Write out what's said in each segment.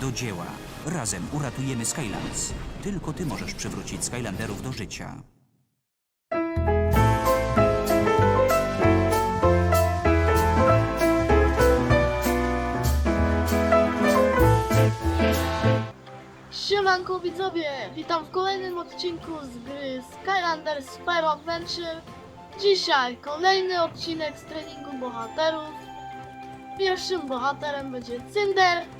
Do dzieła. Razem uratujemy Skylands. Tylko ty możesz przywrócić Skylanderów do życia. Siemanko widzowie, witam w kolejnym odcinku z gry Skylanders Spyro Adventure. Dzisiaj kolejny odcinek z treningu bohaterów. Pierwszym bohaterem będzie Cinder.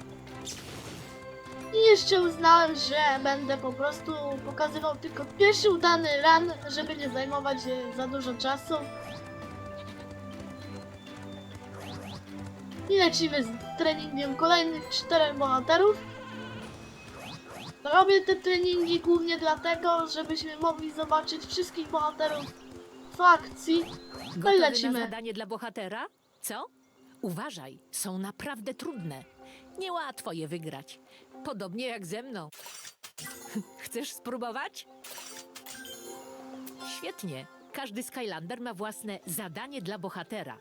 I jeszcze uznałem, że będę po prostu pokazywał tylko pierwszy udany run, żeby nie zajmować e, za dużo czasu. I lecimy z treningiem kolejnych czterech bohaterów. Robię te treningi głównie dlatego, żebyśmy mogli zobaczyć wszystkich bohaterów w akcji. No i lecimy. zadanie dla bohatera? Co? Uważaj, są naprawdę trudne. Niełatwo je wygrać. Podobnie jak ze mną. Chcesz spróbować? Świetnie. Każdy Skylander ma własne zadanie dla bohatera.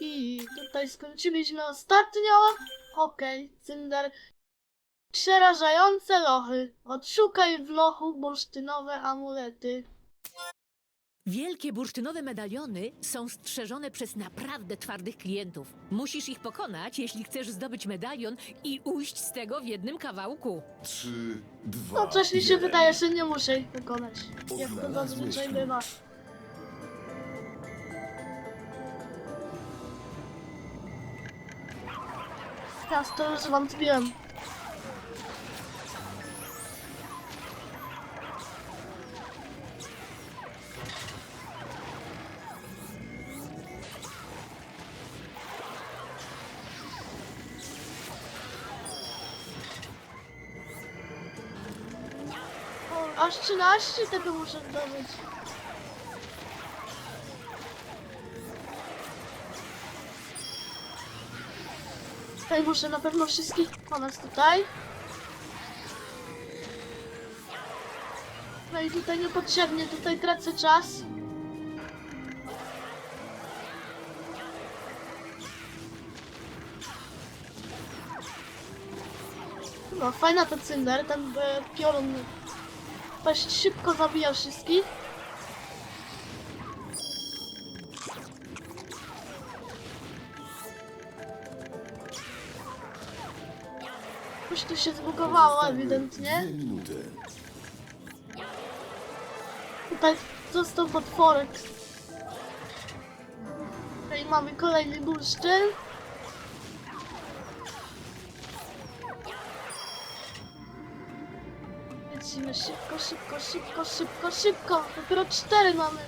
I tutaj skończyliśmy ostatnio. Okej, Cynder. Przerażające lochy. Odszukaj w lochu bursztynowe amulety. Wielkie bursztynowe medaliony są strzeżone przez naprawdę twardych klientów. Musisz ich pokonać, jeśli chcesz zdobyć medalion i ujść z tego w jednym kawałku. Trzy, dwa, No coś mi się jeden. wydaje, że nie muszę ich pokonać. Jak to Odnalazłeś zazwyczaj klucz. bywa. Ja to już wątpiłem. O, aż 13 tego muszę zdobyć. Tutaj muszę na pewno wszystkich pokonać tutaj. No i tutaj niepotrzebnie, tutaj tracę czas. No, fajna to cynder, ten e, piorun dość szybko zabija wszystkich. Już tu się zbugowało ewidentnie. Tutaj został potworek. Tutaj mamy kolejny bursztyn. Lecimy szybko, szybko, szybko, szybko, szybko. Dopiero cztery mamy.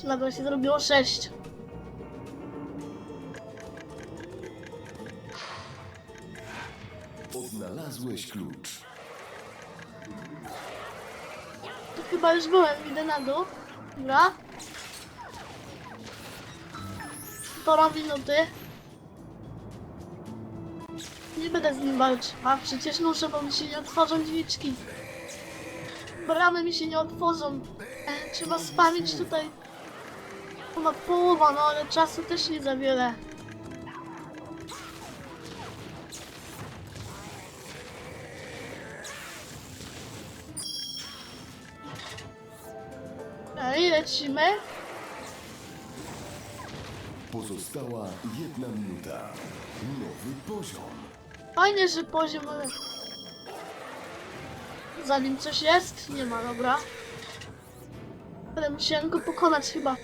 Czy nagle się zrobiło sześć? Odnalazłeś klucz. Tu chyba już byłem, idę na dół. Dobra. Półtora minuty. Nie będę z nim walczył. A przecież muszę, bo mi się nie otworzą drzwiczki. Bramy mi się nie otworzą. E, trzeba spamić tutaj. Ponad połowa, no ale czasu też nie za wiele. No i lecimy. Pozostała jedna minuta. Nowy poziom. Fajnie, że poziom... Zanim coś jest, nie ma, dobra. Ale musiałem go pokonać chyba.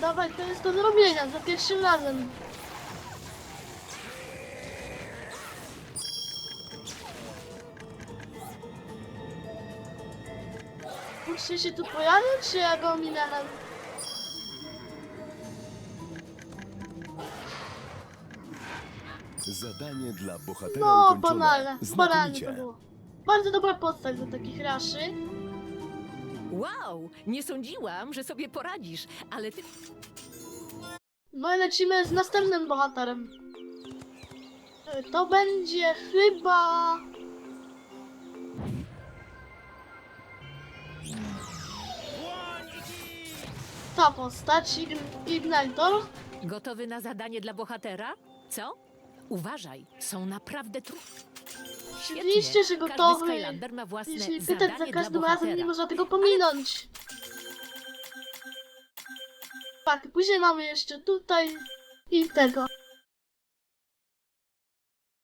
Dawaj, to jest do zrobienia, za pierwszym razem. Muszę się tu pojawić, czy ja go minęłem? Zadanie dla bohatera No, ukończone. banalne, banalnie to było. Bardzo dobra postać do takich raszy. Wow, nie sądziłam, że sobie poradzisz, ale ty No i lecimy z następnym bohaterem. To będzie chyba... Ta postać, Ign- Ignitor. Gotowy na zadanie dla bohatera? Co? Uważaj, są naprawdę trudne. Oczywiście, że Każdy gotowy. Skylander ma własne Jeśli zadanie pytać za dla każdym bohatera. razem, nie można tego pominąć. Tak, później mamy jeszcze tutaj i tego.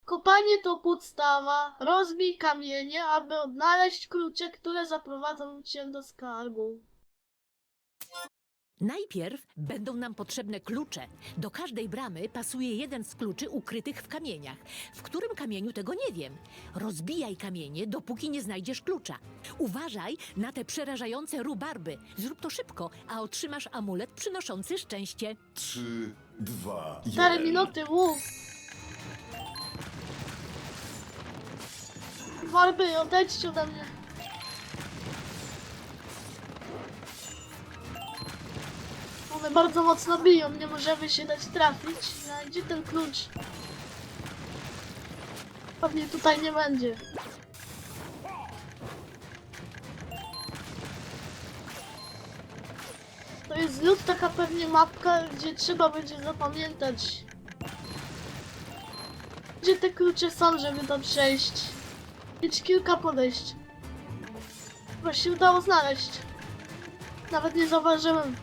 Kopanie to podstawa. Rozbij kamienie, aby odnaleźć klucze, które zaprowadzą cię do skarbu. Najpierw będą nam potrzebne klucze. Do każdej bramy pasuje jeden z kluczy ukrytych w kamieniach. W którym kamieniu tego nie wiem. Rozbijaj kamienie, dopóki nie znajdziesz klucza. Uważaj na te przerażające rubarby. Zrób to szybko, a otrzymasz amulet przynoszący szczęście. Trzy, dwa, Cztery jeden. minuty, łów. Warby, odejdźcie ode mnie. One bardzo mocno biją, nie możemy się dać trafić. No, gdzie ten klucz? Pewnie tutaj nie będzie. To jest lód, taka pewnie mapka, gdzie trzeba będzie zapamiętać. Gdzie te klucze są, żeby tam przejść. Mieć kilka podejść. Się udało znaleźć. Nawet nie zauważyłem.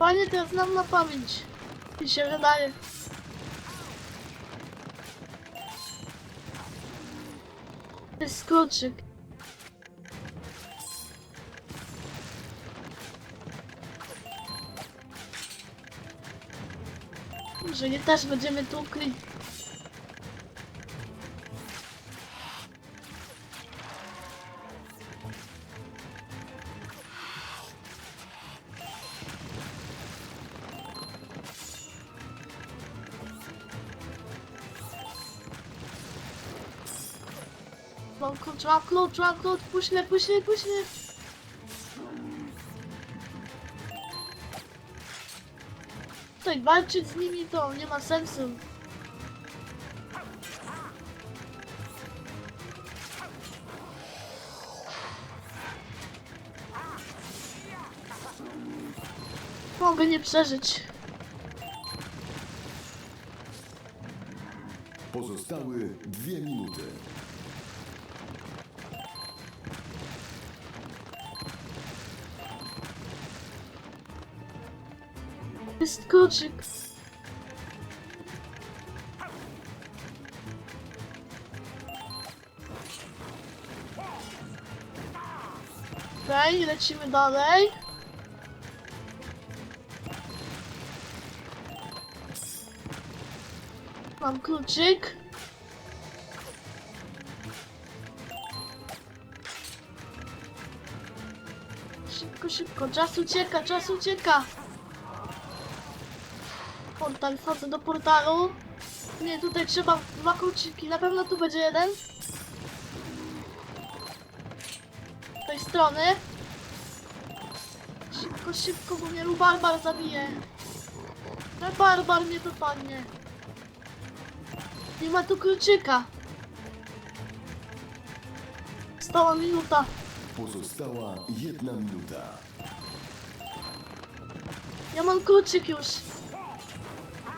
Panie, to znam na pamięć. Mi się wydaje. To jest kluczyk. Może nie też będziemy tukli. Mam klucz, mam klucz, mam klucz, puść mnie, puść mnie, puść mnie. Tutaj walczyć z nimi to nie ma sensu. Mogę nie przeżyć. Pozostały dwie minuty. Jest kluczyk. Okej, lecimy dalej. Mam kluczyk. Szybko, szybko, czas ucieka, czas ucieka. Portal, wchodzę do portalu. Nie, tutaj trzeba dwa kluczyki. Na pewno tu będzie jeden. Z tej strony. Szybko, szybko, bo mnie Barbar zabije. Barbar mnie dopadnie. Nie ma tu kluczyka. Stała minuta. Pozostała jedna minuta. Ja mam kluczyk już.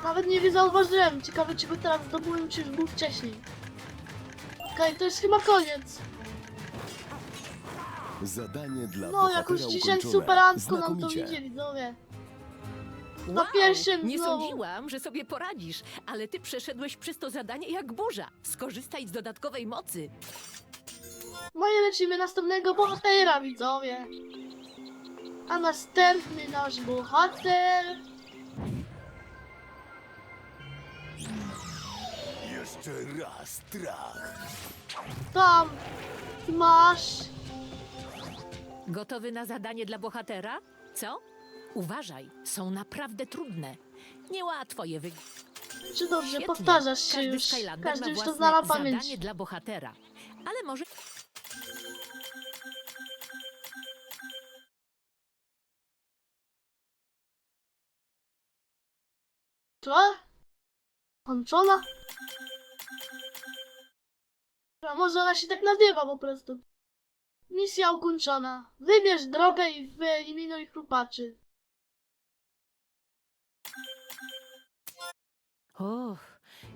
Nawet nie zauważyłem. Ciekawe, czy go teraz zdobyłem, czy już był wcześniej. Okej, to jest chyba koniec. Zadanie dla No, jakąś dzisiaj superancko nam to widzieli, widzowie. Wow, pierwszym nie znowu. sądziłam, że sobie poradzisz, ale ty przeszedłeś przez to zadanie jak burza. Skorzystaj z dodatkowej mocy. No i lecimy następnego bohatera, widzowie. A następny nasz bohater... Jeszcze raz strach. Tam masz... Gotowy na zadanie dla bohatera? Co? Uważaj, są naprawdę trudne. Niełatwo je wygrać. Czy dobrze, Świetnie. powtarzasz się Każdy już. Skylander Każdy ma już to własne na zadanie pamięć. dla bohatera. Ale może Co? Kończona? A może ona się tak nazywa po prostu. Misja ukończona. Wybierz drogę i wyeliminuj chrupaczy. Och,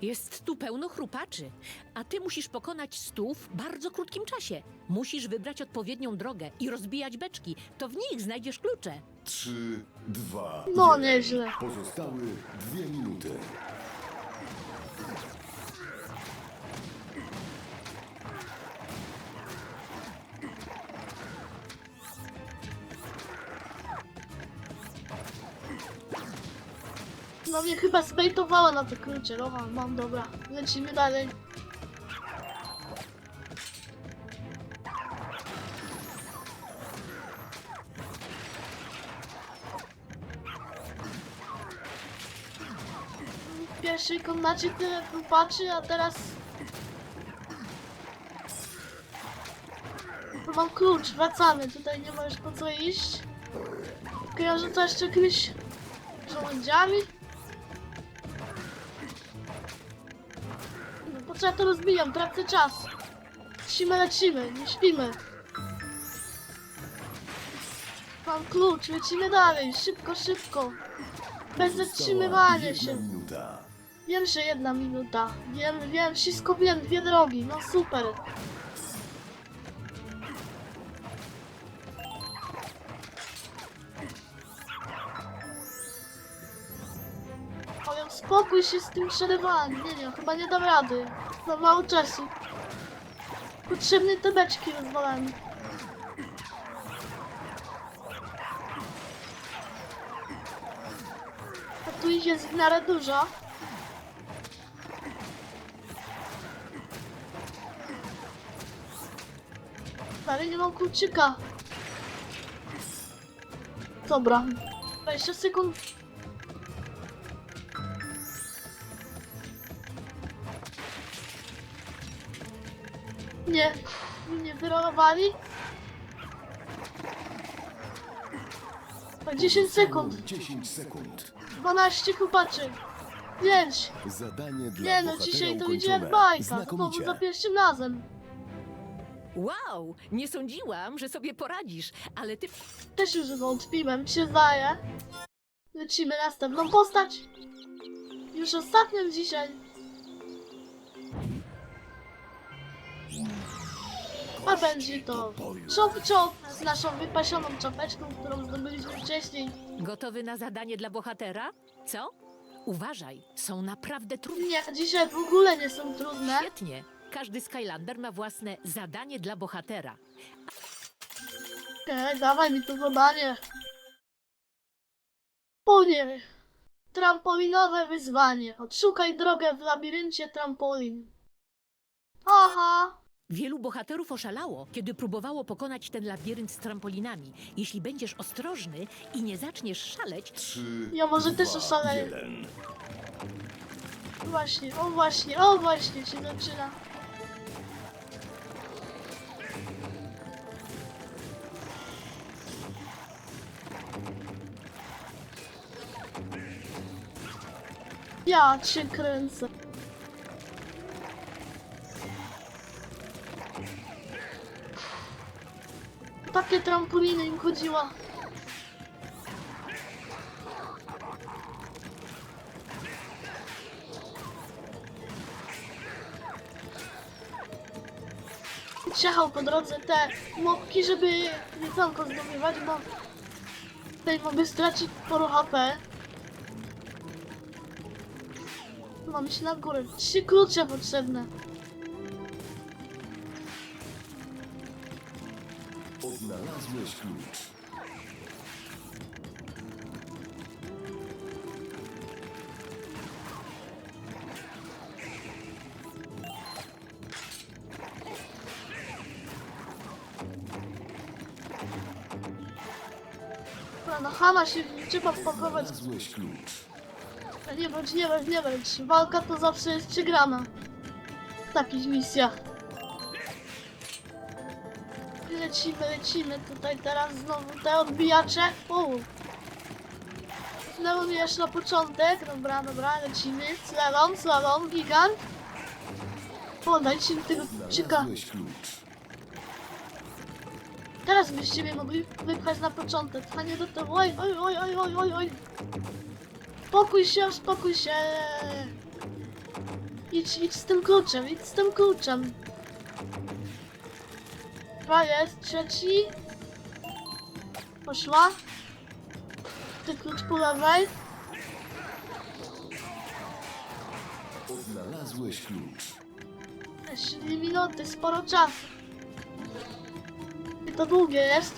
jest tu pełno chrupaczy, a ty musisz pokonać stu w bardzo krótkim czasie. Musisz wybrać odpowiednią drogę i rozbijać beczki. To w nich znajdziesz klucze. Trzy, dwa, No, jeden. nieźle. Pozostały dwie minuty. No mnie chyba zbejtowała na te klucze. Dobra, mam dobra. Lecimy dalej. W pierwszej komnacie tyle chłopaczy, a teraz... Mam klucz, wracamy. Tutaj nie ma już po co iść. Kojarzę to jeszcze jakimiś żołędziami. Po co ja to rozbijam? Tracę czas. Lecimy, lecimy, nie śpimy. Mam klucz, lecimy dalej, szybko, szybko. Bez zatrzymywania się. Wiem, że jedna minuta. Wiem, wiem, wszystko wiem, dwie drogi, no super. Ale spokój się z tym przerywaniem. Nie, nie, chyba nie dam rady. Za mało czasu. Potrzebne te beczki rozwalane. A tu ich jest w miarę dużo. Ale nie mam kluczyka. Dobra. 20 sekund. Nie. Nie wyrolowali. 10 sekund. 10 sekund. 12 chłopaczy. 5. Zadanie dla Nie no, bohatera dzisiaj to idzie jak bajka. Znowu Znakomicie. za pierwszym razem. Wow, nie sądziłam, że sobie poradzisz, ale ty Też już wątpiłem, przyznaję. Lecimy następną postać. Już ostatnią dzisiaj. A będzie to Chop Chop z naszą wypasioną czapeczką, którą zdobyliśmy wcześniej. gotowy na zadanie dla bohatera? Co? Uważaj, są naprawdę trudne. Nie, dzisiaj w ogóle nie są trudne. Świetnie. Każdy Skylander ma własne zadanie dla bohatera. Okej, dawaj mi to zadanie. Panie, trampolinowe wyzwanie. Odszukaj drogę w labiryncie trampolin. Aha, Wielu bohaterów oszalało, kiedy próbowało pokonać ten labirynt z trampolinami. Jeśli będziesz ostrożny i nie zaczniesz szaleć, Trzy, Ja może dwa, też oszaleję. jeden. właśnie, o właśnie, o właśnie się zaczyna. Ja cię kręcę. Takie trampoliny im chodziła. Ciachał po drodze te mopki, żeby jedzonko zdobywać, bo tutaj mogę stracić sporo HP. Mam się na górę. Trzy klucze potrzebne. Odnalazłeś klucz. Na, na Hama się trzeba wpakować. Znalazłeś klucz. Nie bądź, nie bądź, nie bądź. Walka to zawsze jest przegrana. W takich misjach. Lecimy, lecimy tutaj teraz znowu te odbijacze. O. Znowu jeszcze na początek. Dobra, dobra, lecimy. Slalom, slalom, gigant. O, dajcie mi tego czyka. Teraz byście mnie mogli wypchać na początek, a nie do tego. Oj, oj, oj, oj, oj, oj, oj. Spokój się, spokój się. Idź, idź z tym kluczem, idź z tym kluczem. Dwa jest, trzeci. Poszła. Ty klucz po lewej. Odnalazłeś klucz. Jeszcze dwie minuty, sporo czasu. I to długie jest.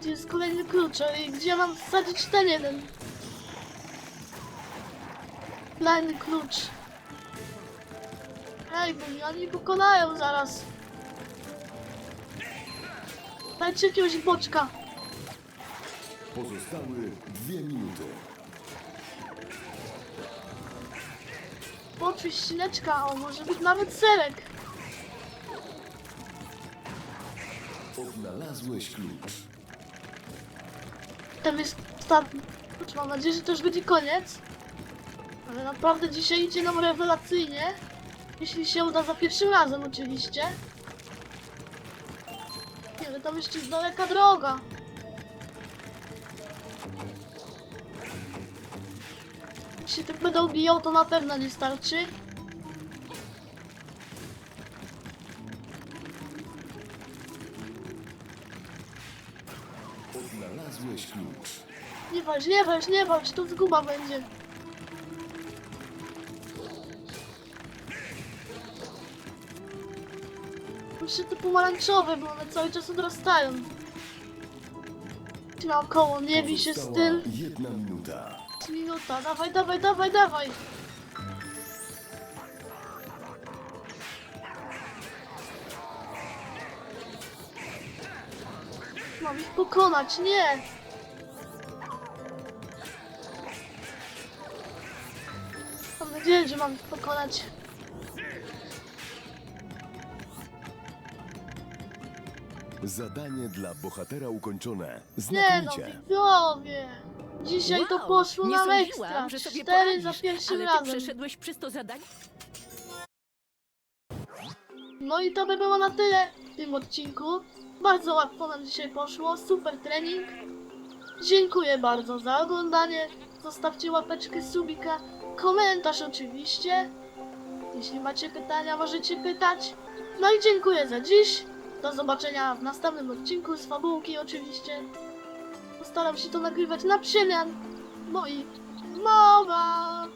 Gdzie jest kolejny klucz? I gdzie mam wsadzić ten jeden? Kolejny klucz. Ej, bo oni pokonają zaraz. Dajcie jakiegoś boczka. Pozostały dwie minuty. Poczuć ścineczka, o może być nawet serek. Odnalazłeś klucz. Ten jest ostatni. Mam nadzieję, że to już będzie koniec. Ale naprawdę dzisiaj idzie nam rewelacyjnie. Jeśli się uda za pierwszym razem oczywiście. Nie, ale tam jeszcze jest daleka droga. Jeśli tak będę ubijał, to na pewno nie starczy. Klucz. Nie walcz, nie walcz, nie walcz, to zguba będzie. Muszę te pomarańczowe, bo one cały czas odrastają. Naokoło, nie bij się tym. jedna minuta. Minuta, dawaj, dawaj, dawaj, dawaj. Mam ich pokonać, nie! Mam nadzieję, że mam ich pokonać. Zadanie dla bohatera ukończone. Nie no, Znakomicie. widzowie! Dzisiaj to Wow, poszło nie nam sądziłam, ekstra. że sobie Cztery za poradzisz, pierwszym ale razem. przeszedłeś przez to zadanie? No i to by było na tyle w tym odcinku. Bardzo łatwo nam dzisiaj poszło, super trening. Dziękuję bardzo za oglądanie. Zostawcie łapeczkę, subika, komentarz oczywiście. Jeśli macie pytania, możecie pytać. No i dziękuję za dziś. Do zobaczenia w następnym odcinku z fabułki oczywiście. Postaram się to nagrywać na przemian. No i mowa!